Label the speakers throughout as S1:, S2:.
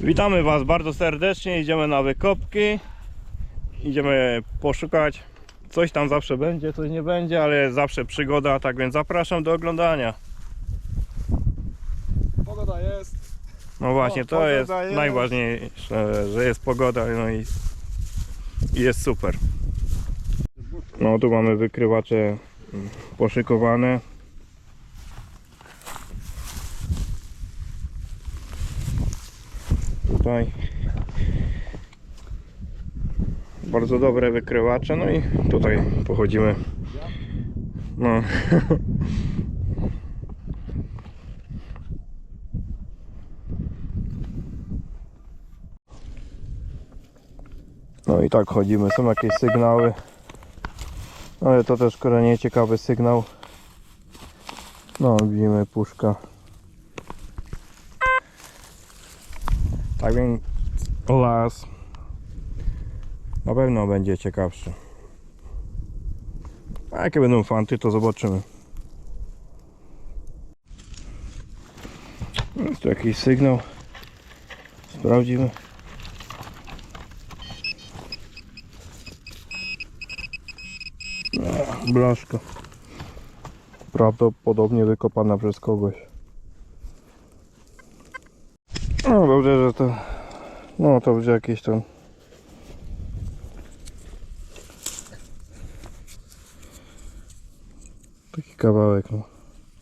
S1: Witamy Was bardzo serdecznie. Idziemy na wykopki. Idziemy poszukać. Coś tam zawsze będzie, coś nie będzie, ale jest zawsze przygoda, tak więc zapraszam do oglądania.
S2: Pogoda jest.
S1: No właśnie, to
S2: pogoda
S1: jest
S2: jest.
S1: najważniejsze, że jest pogoda, no i, i jest super. No tu mamy wykrywacze poszykowane. Tutaj bardzo dobre wykrywacze, no i tutaj pochodzimy. No. No i tak chodzimy, są jakieś sygnały. Ale to też kolejnie ciekawy sygnał. No, widzimy puszka. Tak więc las na pewno będzie ciekawszy. A jakie będą fanty, to zobaczymy. Jest tu jakiś sygnał. Sprawdzimy. Blaszka. Prawdopodobnie wykopana przez kogoś. No dobrze, że to... No to będzie jakieś tam... Taki kawałek, no.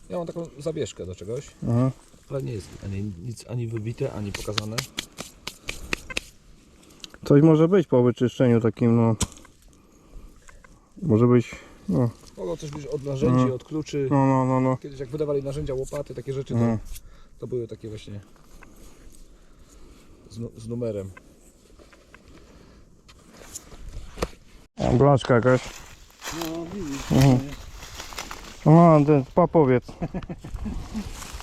S2: Ja mam taką zabieszkę do czegoś,
S1: Aha.
S2: ale nie jest ani, nic ani wybite, ani pokazane.
S1: Coś może być po wyczyszczeniu takim, no... Może być... No,
S2: Mogło coś być od narzędzi,
S1: Mhm.
S2: od kluczy.
S1: no, no, no. no.
S2: Kiedyś jak wydawali narzędzia, łopaty, takie rzeczy, to,
S1: Mhm.
S2: to były takie właśnie z, z numerem.
S1: A, Blaszka jakaś.
S3: No widzisz,
S1: Mhm. No, ten papowiec.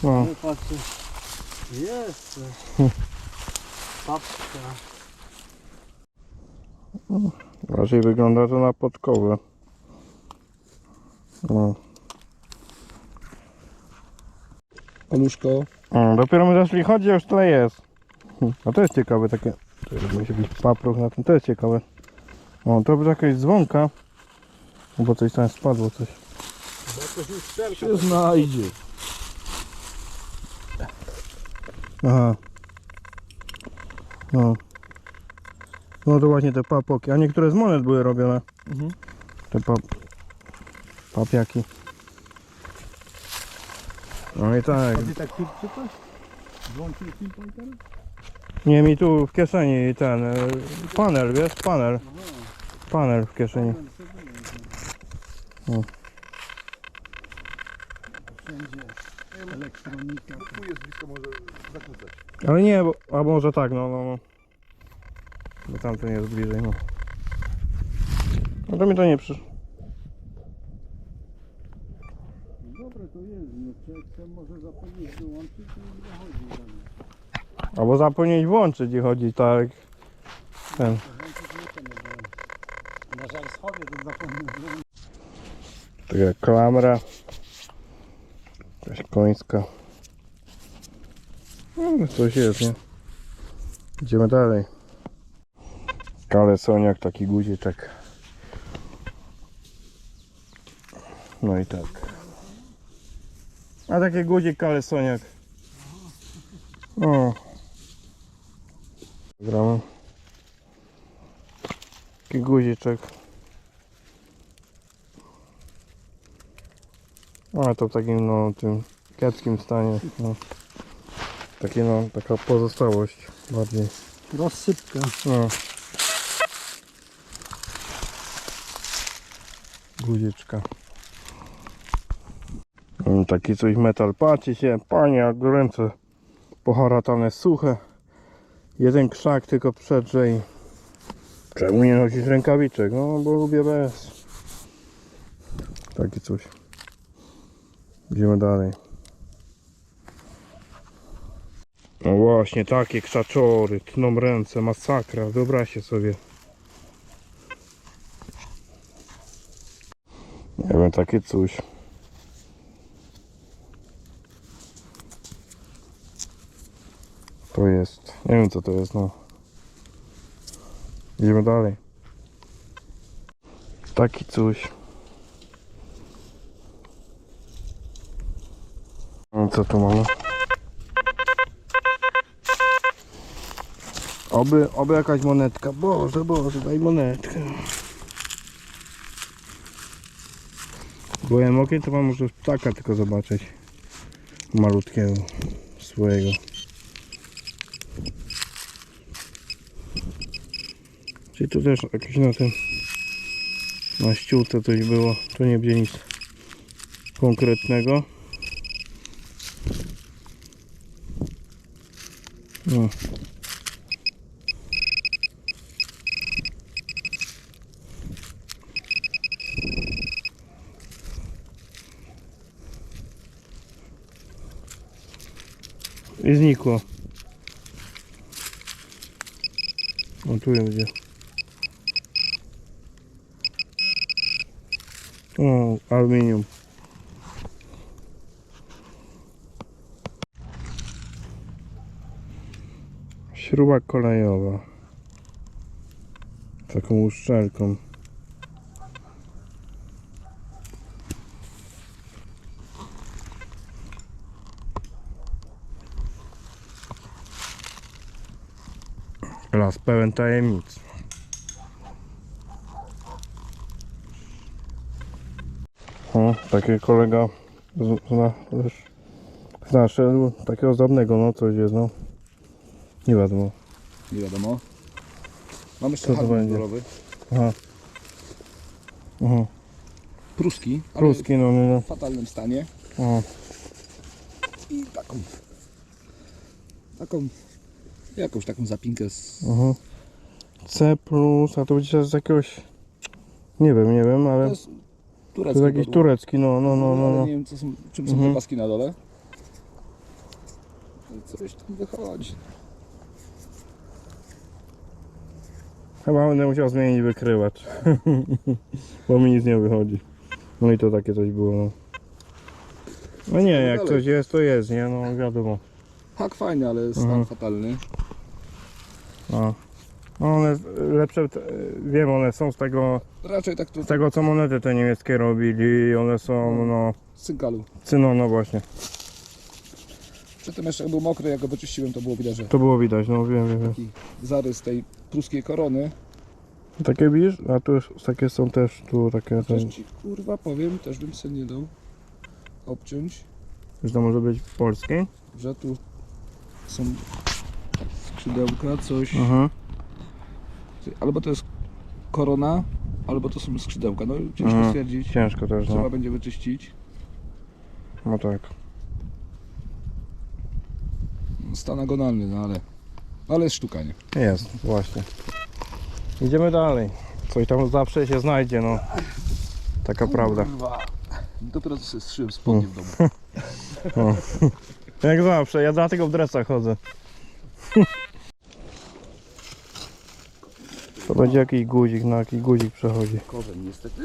S1: No.
S3: ale patrzę. Jest. Papka.
S1: Raczej wygląda to na podkowę. No.
S2: Paluszko.
S1: O, dopiero my zaczęli chodzić, a już tyle jest. A to jest ciekawe takie. To jest, musi być paproch na tym, to jest ciekawe. O, to będzie jakaś dzwonka. Bo coś tam spadło, coś.
S2: się znajdzie.
S1: Aha. No. No to właśnie te papoki. A niektóre z monet były robione.
S2: Mhm.
S1: Te pap... papiaki. No i tak.
S3: A ty tak szybko? Włączył film pointer?
S1: Nie, mi tu w kieszeni ten e, panel, wiesz, panel. Panel w kieszeni. O.
S3: Wszędzie elektronika.
S2: Tu jest blisko, może zakłócać.
S1: Ale nie, bo, a może tak, no, no, no. Bo tamten jest bliżej, no. No to mi to nie przyszło.
S3: Dobre to jest, no człowiek chce może zapomnieć wyłączyć i nie chodzi za nim.
S1: Albo zapomnieć włączyć i chodzi tak. Ten.
S3: Na żal schowie to zapomniał wyłączyć.
S1: Taka klamra. Jakaś końska. No, coś jest, nie? Idziemy dalej. Kalesoniak, taki guziczek. No i tak. A taki guzik kalesoniak. O. Gramy. Taki guziczek. A to w takim no tym kiepskim stanie. No. Takie no, taka pozostałość bardziej.
S3: Rozsypka.
S1: No. Guziczka. Taki coś metal. Patrzcie się, panie, jak ręce poharatane, suche. Jeden krzak tylko przedrze i... Czemu nie nosisz rękawiczek? No, bo lubię bez. Takie coś. Idziemy dalej. No właśnie, takie krzaczory, tną ręce, masakra, wyobraźcie sobie. Nie wiem, takie coś. To jest. Nie wiem co to jest, no. Idziemy dalej. Taki coś. No, Co tu mamy? Oby, oby jakaś monetka. Boże, Boże, daj monetkę. Byłem okiem, to mam może ptaka tylko zobaczyć. Malutkiego swojego. Czyli tu też jakieś na tym na ściółce coś było. Tu nie będzie nic konkretnego. No. I znikło. O tu będzie. O, aluminium. Śruba kolejowa. Taką uszczelką. Las pełen tajemnic. O, taki kolega z- zna, też znaszedł takiego ozdobnego, no coś jest, no. Nie wiadomo.
S2: Nie wiadomo. Mam jeszcze
S1: Co to będzie?
S2: kolorowy.
S1: Aha. Aha.
S2: Pruski, ale
S1: Pruski, no, no, no.
S2: w fatalnym stanie.
S1: Aha.
S2: I taką. Taką. Jakąś taką zapinkę z.
S1: Aha. C plus, a to będzie z jakiegoś... Nie wiem, nie wiem,
S2: To
S1: ale
S2: jest turecki.
S1: jest jakiś turecki, no, no, no, no. no.
S2: Nie wiem co są, czym są
S1: Mhm.
S2: te paski na dole. Coś tam wychodzi.
S1: Chyba będę musiał zmienić wykrywacz. Bo mi nic nie wychodzi. No i to takie coś było, no. No nie, jak
S2: dalej.
S1: coś jest, to jest, nie? No wiadomo.
S2: Hak fajny, ale stan
S1: Mhm.
S2: fatalny.
S1: A. No one lepsze, te- wiem, one są z tego,
S2: Raczej tak
S1: z tego co monety te niemieckie robili one są, no,
S2: cynkalu.
S1: cyno, no właśnie.
S2: Przedtem jeszcze jak był mokry, jak go wyczyściłem, to było widać, że
S1: To było widać, no wiem, wiem, wiem.
S2: taki zarys tej pruskiej korony.
S1: Takie widzisz? A tu już takie są też, tu takie, ten,
S2: ci kurwa powiem, też bym sobie nie dał obciąć,
S1: że to może być polskie?
S2: że tu są skrzydełka, coś.
S1: Mhm.
S2: Albo to jest korona, albo to są skrzydełka. No ciężko
S1: Mhm.
S2: stwierdzić.
S1: Ciężko też,
S2: Trzeba
S1: no.
S2: będzie wyczyścić.
S1: No tak.
S2: Stan agonalny, no ale. Ale jest sztuka, nie?
S1: Jest, właśnie. Idziemy dalej. Coś tam zawsze się znajdzie, no. Taka prawda.
S2: Kurwa. Dopiero co sobie strzyłem spodnie w domu.
S1: Jak zawsze, ja dlatego w dresach chodzę. To będzie jakiś guzik, na jaki guzik przechodzi.
S2: Korzeń niestety.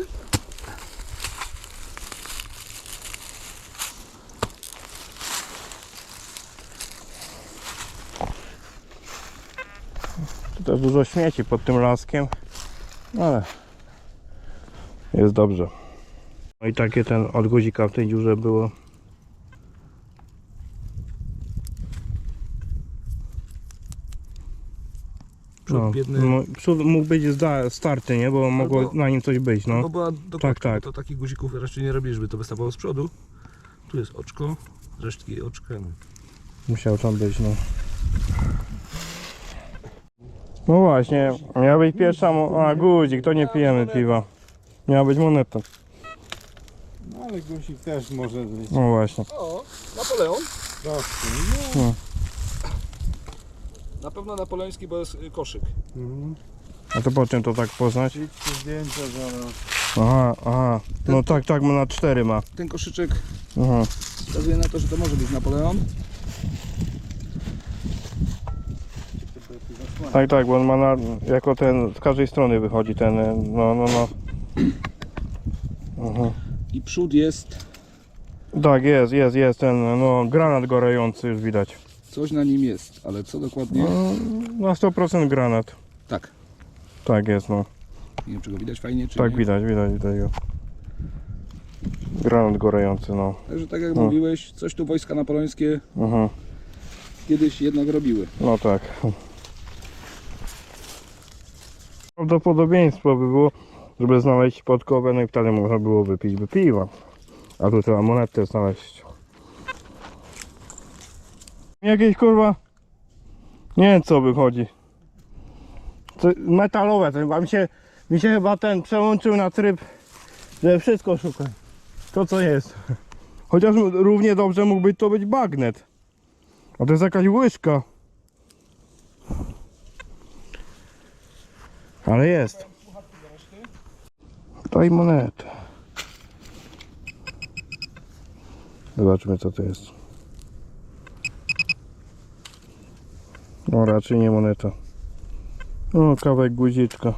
S1: Tu też dużo śmieci pod tym laskiem, ale jest dobrze. No i takie ten od guzika w tej dziurze było.
S2: Przód
S1: No,
S2: biedny.
S1: no, przód mógł być zda- starty, nie? Bo mogło na nim coś być, no.
S2: No była dokładka,
S1: Tak, tak.
S2: to takich guzików raczej nie robiliśmy, to wystawało z przodu. Tu jest oczko, resztki oczka. No.
S1: Musiał tam być, no. No właśnie, miała być pierwsza, mo- a guzik, to nie pijemy piwa. Miała być moneta.
S3: No ale guzik też może być.
S1: No właśnie.
S2: O, Napoleon.
S3: Proszę,
S1: No.
S2: Na pewno napoleoński, bo jest y, koszyk.
S3: Mhm.
S1: A to po czym to tak poznać?
S3: Idźcie zdjęcia zaraz.
S1: Aha, aha. No tak, tak, ma na cztery ma.
S2: Ten koszyczek
S1: Aha.
S2: wskazuje na to, że to może być Napoleon.
S1: Tak, tak, bo on ma na, jako ten, z każdej strony wychodzi ten, e, no, no, no. Aha.
S2: I przód jest
S1: Tak, jest, jest, jest ten, no, granat gorejący już widać.
S2: Coś na nim jest, ale co dokładnie?
S1: No, na 100% granat.
S2: Tak.
S1: Tak jest, no.
S2: Nie wiem, czy go widać fajnie, czy
S1: Tak
S2: nie.
S1: widać, widać, widać go. Granat gorejący, no.
S2: Także tak jak
S1: No.
S2: mówiłeś, coś tu wojska napoleońskie
S1: Mhm.
S2: kiedyś jednak robiły.
S1: No tak. Prawdopodobieństwo by było, żeby znaleźć podkowę, no i wtedy można było wypić by piwa. A tu trzeba monetę znaleźć. Jakieś kurwa... Nie wiem co wychodzi. To metalowe, to chyba mi się, mi się chyba ten przełączył na tryb, że wszystko szukam. To co jest. Chociaż równie dobrze mógłby to być bagnet. A to jest jakaś łyżka. Ale jest. Daj monetę. Zobaczmy co to jest. No raczej nie moneta. No kawałek guziczka.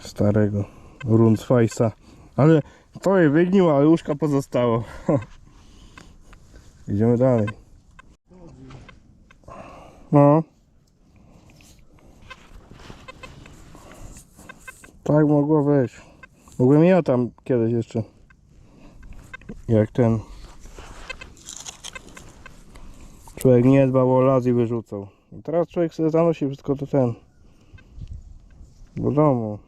S1: Starego. Rundsfajsa. Ale to je wygnił, ale łóżka pozostało. Idziemy dalej. No. Tak mogło być. Mogłem ja tam kiedyś jeszcze. Jak ten. Człowiek nie dbał o las i wyrzucał. I teraz człowiek sobie zanosi wszystko to ten. Do domu.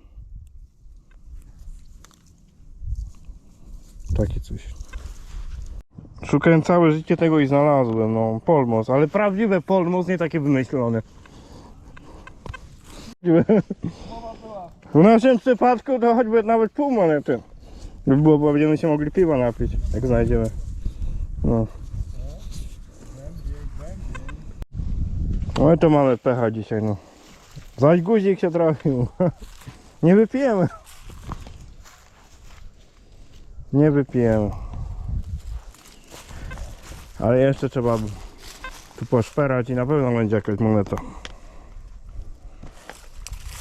S1: Takie coś. Szukałem całe życie tego i znalazłem, no, polmos, ale prawdziwe polmos, nie takie wymyślone. W naszym przypadku to choćby nawet pół monety. By było, bo będziemy się mogli piwa napić, jak znajdziemy. No. No i to mamy pecha dzisiaj, no. Zaś guzik się trafił. Nie wypijemy. Nie wypijemy. Ale jeszcze trzeba tu poszperać i na pewno będzie jakaś moneta.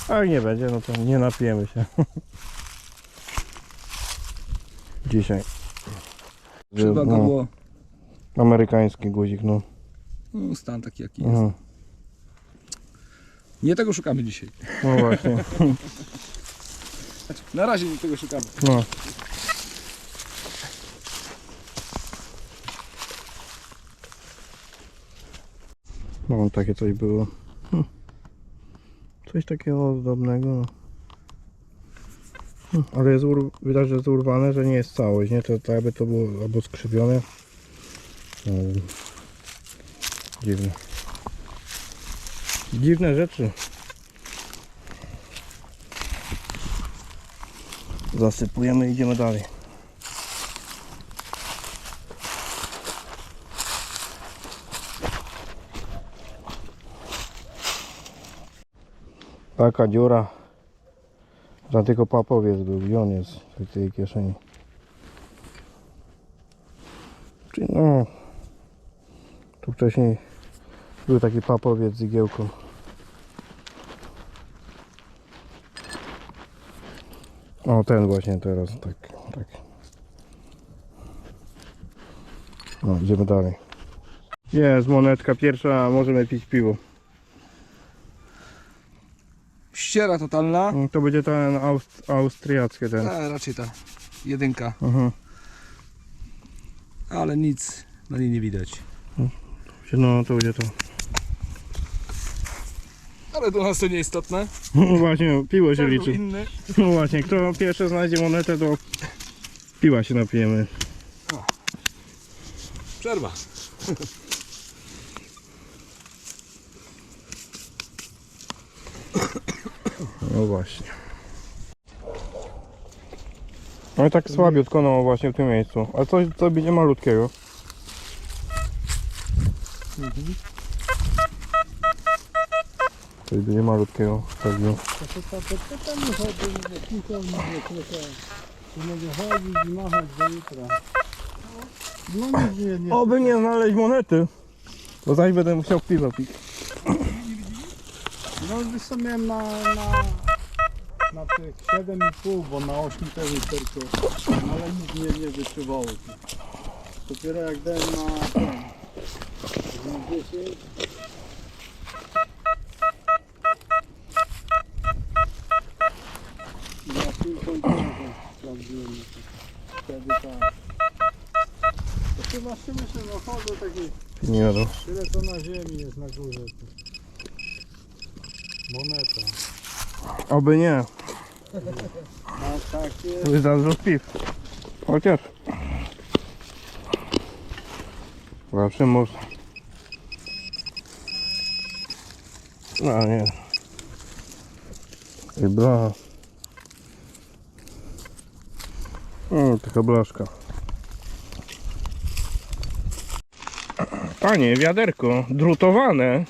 S1: A jak nie będzie, no to nie napijemy się. Dzisiaj.
S2: Przyda
S1: No,
S2: było
S1: amerykański guzik, no.
S2: no, stan taki jaki jest.
S1: Mhm.
S2: Nie tego szukamy dzisiaj.
S1: No właśnie.
S2: Na razie nie tego szukamy.
S1: No. No, takie coś było. Hm. Coś takiego ozdobnego. no. Hm, Ale jest ur... widać, że jest urwane, że nie jest całość, nie? To tak jakby to było albo skrzywione. No, dziwne. Dziwne rzeczy. Zasypujemy i idziemy dalej. Taka dziura. Za tylko papowiec był. Gdzie on jest w tej kieszeni? Czyli no. Tu wcześniej był taki papowiec z igiełką. O, ten właśnie teraz, tak, tak. No, idziemy dalej. Jest monetka pierwsza, możemy pić piwo.
S2: Ściera totalna.
S1: Mm, To będzie ten aust austriacki ten.
S2: A, raczej ta jedynka,
S1: Mhm.
S2: ale nic na niej nie widać.
S1: No, to będzie to.
S2: Ale do nas to nieistotne.
S1: No właśnie, piwo się
S2: Też był
S1: liczy.
S2: inny.
S1: No właśnie, kto pierwszy znajdzie monetę, to piwa się napijemy.
S2: Przerwa.
S1: No właśnie. No i tak słabiutko, no właśnie w tym miejscu. Ale coś, co będzie malutkiego. Coś będzie malutkiego pewnie.
S3: Tam nie chodzi, że tylko nie. Tu mogę chodzić i machać do jutra. Nic nie, nie.
S1: Oby nie znaleźć monety. Bo zaś będę musiał piwo pić.
S3: No wiesz co miałem na, na, na tych 7,5, bo na 8 też tylko, ale nic nie, nie wytrzymało. Dopiero jak dałem na na 10. Na tym końcu sprawdziłem. Wtedy tak. To chyba szybsze no chodzą takie
S1: Nie wiadomo.
S3: tyle co na ziemi jest na górze. Moneta.
S1: Oby nie.
S3: A tak jest.
S1: Wydarzą piw. Chociaż. Zawsze można. No nie. I. O, taka blaszka. Panie, wiaderko, drutowane.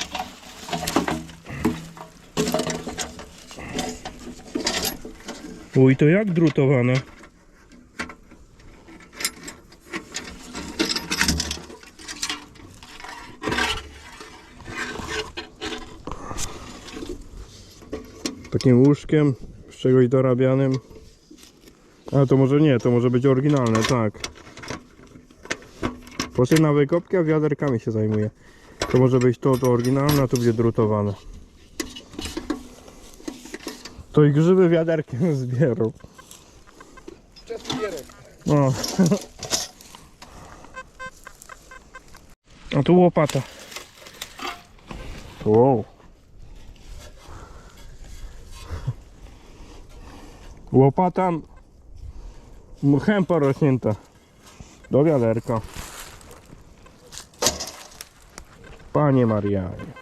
S1: Uj, to jak drutowane? Takim łóżkiem, z czegoś dorabianym. Ale to może nie, to może być oryginalne, tak. Poszedł na wykopki, a wiaderkami się zajmuje. To może być to, to oryginalne, a to będzie drutowane. To i grzyby wiaderkiem zbierą.
S3: Czesny gierek.
S1: O. A tu łopata. Wow. Łopata mchem porośnięta. Do wiaderka. Panie Marianie.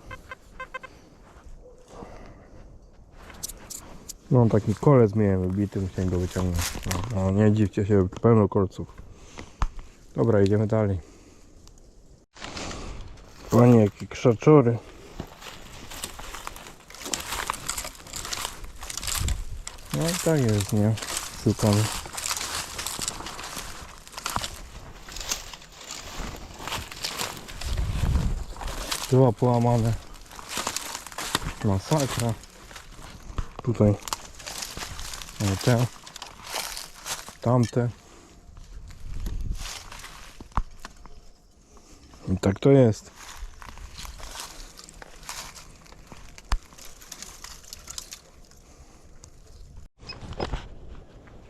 S1: No taki kolec miałem wybity, musiałem go wyciągnąć. No, no nie dziwcie się, pełno kolców. Dobra, idziemy dalej. Panie, jakie krzaczory. No tak jest, nie? Szukamy. Dwa połamane. Masakra. Tutaj. Te. Tamte. I tak to jest.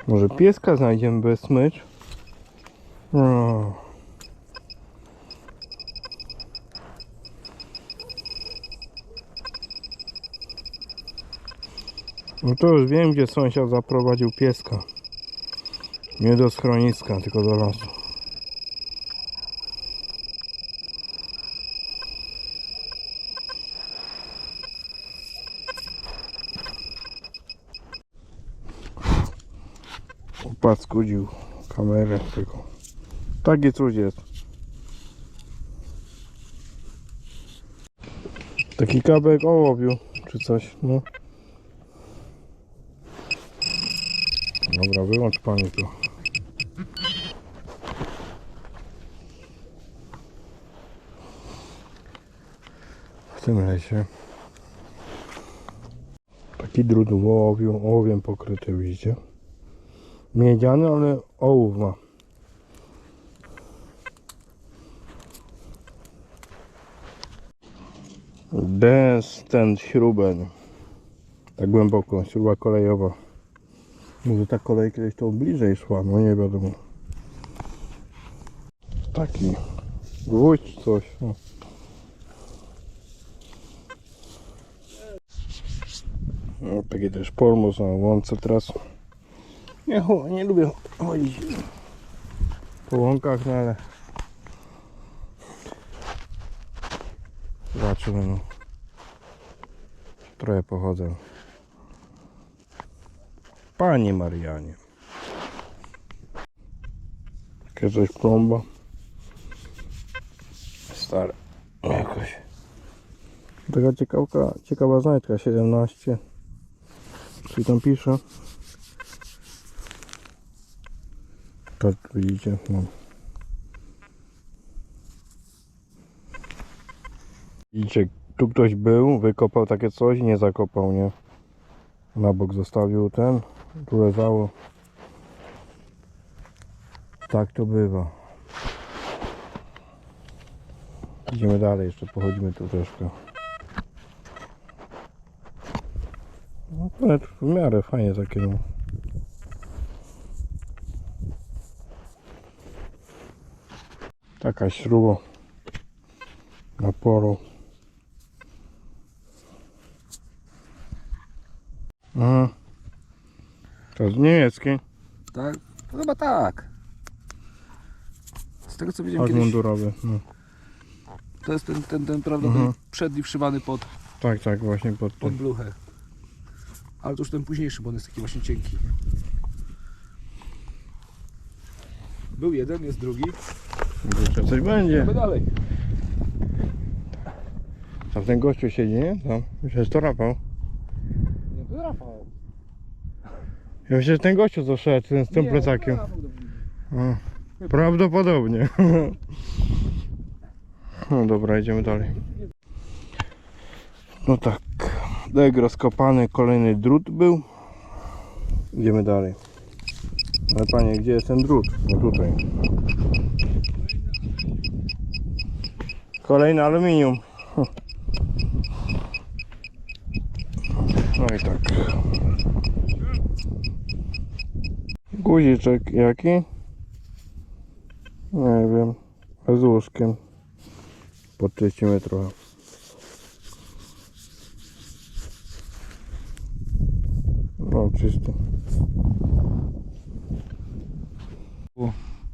S1: Może pieska znajdziemy bez smycz? No. No to już wiem, gdzie sąsiad zaprowadził pieska. Nie do schroniska, tylko do lasu. Opaskudził kamerę tylko. Taki coś jest. Taki kabek ołowiu, czy coś, no. Dobra, wyłącz pani to. W tym lesie. Taki drut ołowiu, ołowiem pokryty, widzicie? Miedziany, ale ołów ma. Bez ten śruben. Tak głęboko, śruba kolejowa. Może ta kolej kiedyś to bliżej szła, no nie wiadomo. Taki gwóźdź coś. No. No, taki też polmus na łące teraz. Nie, nie lubię chodzić po łąkach, no ale zobaczymy no. Trochę pochodzę. Panie Marianie. Takie coś plomba. Stare. Jakoś. Taka ciekawka, ciekawa znajdka 17. Czyli tam pisze. Tak widzicie. No. Widzicie, tu ktoś był, wykopał takie coś, nie zakopał, nie? Na bok zostawił ten, leżało. Tak to bywa. Idziemy dalej, jeszcze pochodzimy tu troszkę. No w miarę fajnie takie no. Taka śruba na polu. Aha. To jest niemiecki,
S2: Tak? No chyba tak. Z tego co widziałem
S1: tak
S2: kiedyś,
S1: mundurowy. No.
S2: to jest ten, ten, ten prawda,
S1: Mhm.
S2: ten przedni wszywany pod,
S1: Tak, tak, właśnie pod
S2: pod
S1: tym.
S2: bluchę. Ale to już ten późniejszy, bo on jest taki właśnie cienki. Był jeden, jest drugi.
S1: Jeszcze coś będzie.
S2: Idziemy dalej.
S1: Tam ten gościu siedzi, nie? Tam. Myślę, że to Rafał.
S2: Nie, to Rafał.
S1: Ja myślę, że ten gościu co szedł ten, z tym plecakiem. prawdopodobnie. No dobra, idziemy dalej. No tak. Dek rozkopany, kolejny drut był. Idziemy dalej. Ale panie, gdzie jest ten drut? No tutaj. Kolejny aluminium. No i tak. Guziczek jaki? Nie wiem. Z łóżkiem. Podczyścimy trochę. No, czysty.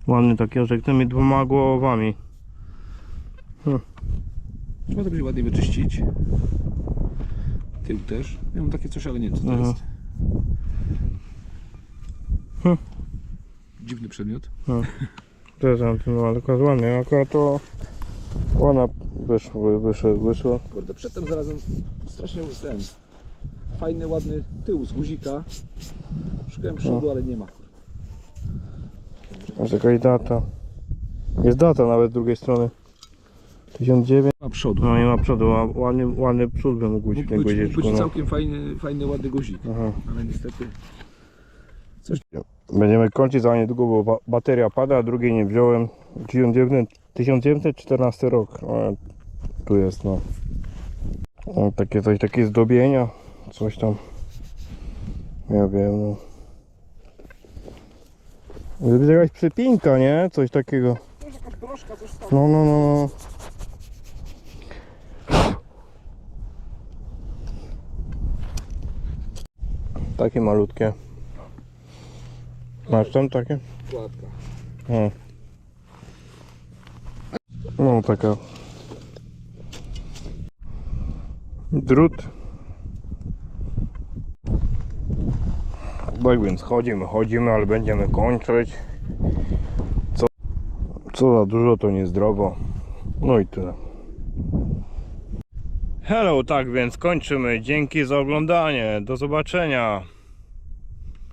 S1: Ładny taki orzek, tymi dwoma głowami.
S2: Trzeba to będzie ładnie wyczyścić. Tył też. Ja mam takie coś, ale nie wiem co to
S1: Aha.
S2: jest. Dziwny przedmiot.
S1: To jest antyn, ale akurat ładny. Akurat to ona wyszła, wyszła, wyszła.
S2: Kurde, przedtem znalazłem strasznie ten fajny, ładny tył z guzika. Szukałem przodu, ale nie ma.
S1: Jest jakaś data. Jest data nawet z drugiej strony. 1900.
S2: Ma przodu.
S1: No nie ma przodu, a ładny, ładny przód guzik
S2: Mógł być, mógł
S1: guziczku.
S2: być
S1: No.
S2: całkiem fajny, fajny, ładny guzik.
S1: Aha.
S2: Ale niestety
S1: Będziemy kończyć za niedługo, bo ba- bateria pada, drugiej nie wziąłem. 1900 1914 rok. O, tu jest no. O, takie coś, takie zdobienia. Coś tam. Ja wiem no. To jakaś przypinka, nie? Coś takiego.
S2: Jest.
S1: No, no, no. no. Takie malutkie. Masz tam takie?
S2: Kładka.
S1: O. No taka. Drut. Tak więc chodzimy, chodzimy, ale będziemy kończyć. Co, co za dużo to niezdrowo. No i tyle. Hello, tak więc kończymy. Dzięki za oglądanie. Do zobaczenia.